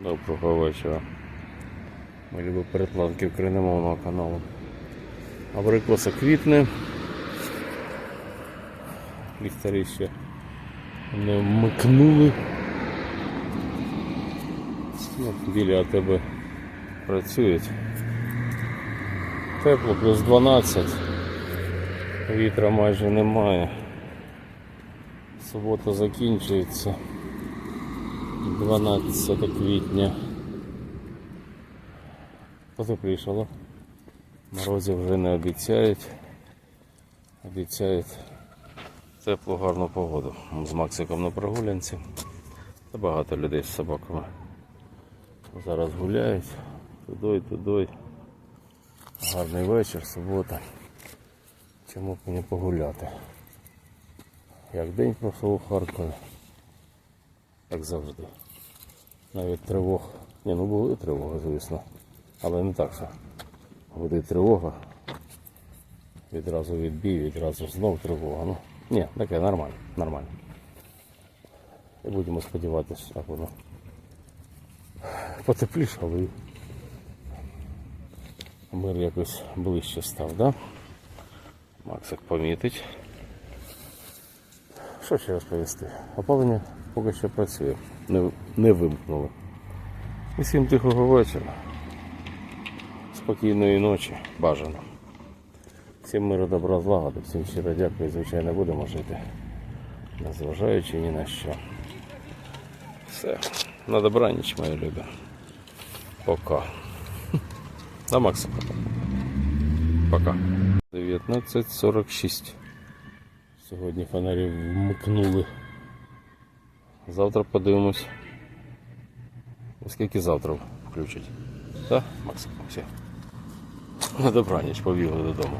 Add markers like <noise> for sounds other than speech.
Доброго вечора. Ми любимо перекладки україномовного каналу. Абрикоса квітне. Ліхтарі ще не вмикнули. Ну, біля тебе працюють. Тепло, плюс 12. Вітра майже немає. Субота закінчується. 12 квітня. Потеплішало. Морозів вже не обіцяють. Обіцяють теплу, гарну погоду. З Максиком на прогулянці. Та багато людей з собаками. Зараз гуляють. Туди, туди. Гарний вечір, субота. Чому б мені погуляти? Як день пройшов у Харкові. Як завжди. Навіть тривог. Ні, ну були тривоги, звісно. Але не так, що буде тривога. Відразу відбій, відразу знов тривога. Ну, ні, таке нормально, нормально. І будемо сподіватися, що воно потеплішало і мир якось ближче став, да? Максик помітить. Що ще розповісти? Опалення поки що працює. Не, не вимкнули. Усім тихого вечора. Спокійної ночі. Бажано. Всім миру, добра, злагоди, всім щиро дякую. Звичайно, будемо жити. Незважаючи ні на що. Все. На добраніч, мої любі. Пока. <laughs> На Макса. Пока. 19.46. Сьогодні фонарі вмкнули. Завтра подивимось. Оскільки завтра включать. Так, Макс, Все. На добраніч побігли додому.